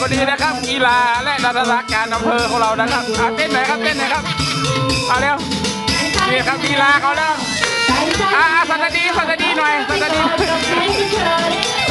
คนนี้นะครับกีฬาและดาราการอำเภอของเรานะครับอะเต้นหน่อยครับเต้นหน่อยครับเอาเร็วนี่ครับกีฬาเขาแล้วอ่าสัตดีสัตดีหน่อยสัตดีไปเลยไ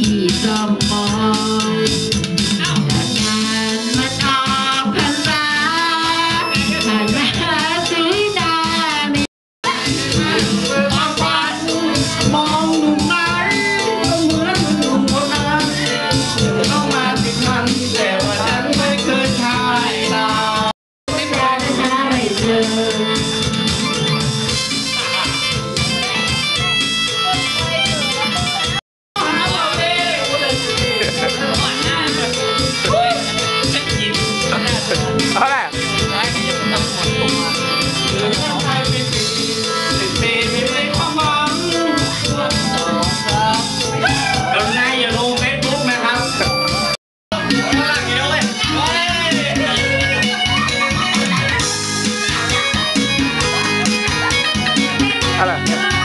你的梦。Yeah.